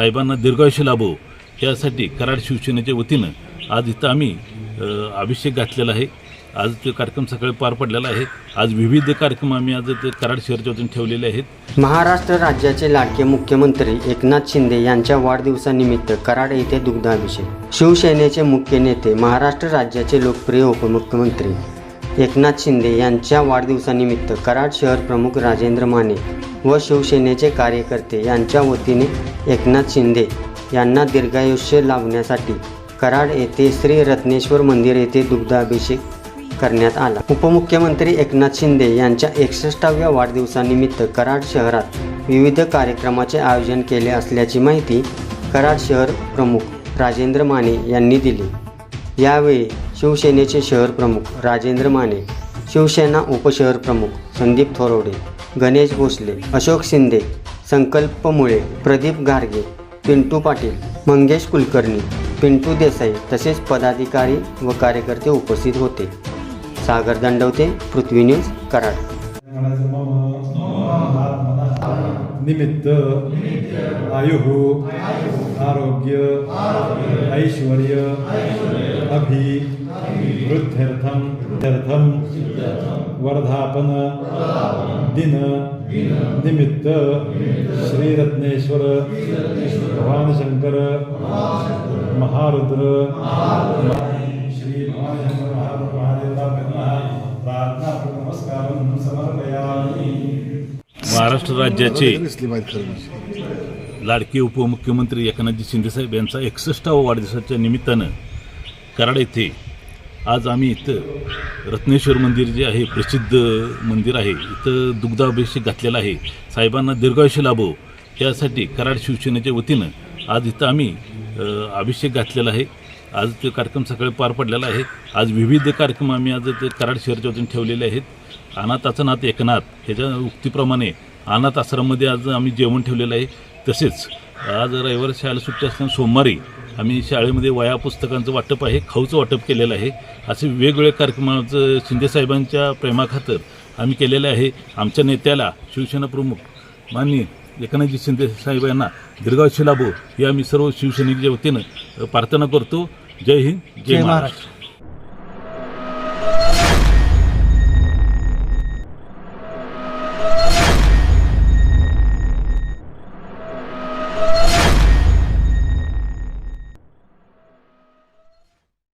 साहेबांना दीर्घायुष्य लाभो यासाठी कराड शिवसेनेच्या वतीनं आज इथं आम्ही अभिषेक घातलेला आहे. आज तो कार्यक्रम सकाळी पार पडलेला आहे. आज विविध कार्यक्रम आम्ही आज ते कराड शहराच्या वतीने ठेवलेले आहेत. महाराष्ट्र राज्याचे लाडके मुख्यमंत्री एकनाथ शिंदे यांच्या वाढदिवसानिमित्त कराड येथे दुग्धाभिषेक. शिवसेनेचे मुख्य नेते महाराष्ट्र राज्याचे लोकप्रिय उपमुख्यमंत्री एकनाथ शिंदे यांच्या वाढदिवसानिमित्त कराड शहर प्रमुख राजेंद्र माने व शिवसेनेचे कार्यकर्ते यांच्या वतीने एकनाथ शिंदे यांना दीर्घायुष्य लाभण्यासाठी कराड येथे श्री रत्नेश्वर मंदिर येथे दुग्धाभिषेक करण्यात आला. उपमुख्यमंत्री एकनाथ शिंदे यांच्या एकसष्टाव्या वाढदिवसानिमित्त कराड शहरात विविध कार्यक्रमाचे आयोजन केले असल्याची माहिती कराड शहर प्रमुख राजेंद्र माने यांनी दिली. यावेळी शिवसेनेचे शहर प्रमुख राजेंद्र माने शिवसेना उपशहर प्रमुख संदीप थोरवडे गणेश भोसले अशोक शिंदे संकल्प मुळे प्रदीप गारगे पिंटू पाटील मंगेश कुलकर्णी पिंटू देसाई तसेच पदाधिकारी व कार्यकर्ते उपस्थित होते. सागर दंडवते पृथ्वी न्यूज कराड. निमित्त आयुः आरोग्य ऐश्वर्य अभि वृद्ध्यर्थम वृद्ध्यर्थम वर्धापन दिन निमित्त श्रीरत्नेश्वर भगवान शंकर महारुद्र श्री भगवान शंकर महारुद्र प्रार्थना नमस्कारं समर्पयामि महाराष्ट्र राज्याचे लाडके उपमुख्यमंत्री एकनाथजी शिंदेसाहेब यांचा एकसष्टावा वाढदिवसाच्या निमित्तानं कराड येथे आज आम्ही इथं रत्नेश्वर मंदिर जे आहे प्रसिद्ध मंदिर आहे इथं दुग्धाभिषेक घातलेला आहे. साहेबांना दीर्घायुष्य लाभो. यासाठी कराड शिवसेनेच्या वतीनं आज इथं आम्ही अभिषेक घातलेला आहे. आज ते कार्यक्रम सकाळी पार पडलेला आहे. आज विविध कार्यक्रम आम्ही आज ते कराड शहरच्या वतीने ठेवलेले आहेत. अनाथाचं नाथ एकनाथ ह्याच्या उक्तीप्रमाणे अनाथ आश्रममध्ये आज आम्ही जेवण ठेवलेलं आहे. तसेच आज रविवार शाळेला सुट्टी असताना सोमवारी आम्ही शाळेमध्ये वया पुस्तकांचं वाटप आहे खाऊचं वाटप केलेलं आहे. असे वेगवेगळे कार्यक्रमाचं शिंदेसाहेबांच्या प्रेमाखातर आम्ही केलेलं आहे. आमच्या नेत्याला शिवसेना प्रमुख माननीय एकनाथजी शिंदे साहेब यांना दीर्घायुष्य लाभो. ही आम्ही सर्व शिवसैनिकच्या वतीनं प्रार्थना करतो. जय हिंद जय महाराष्ट्र.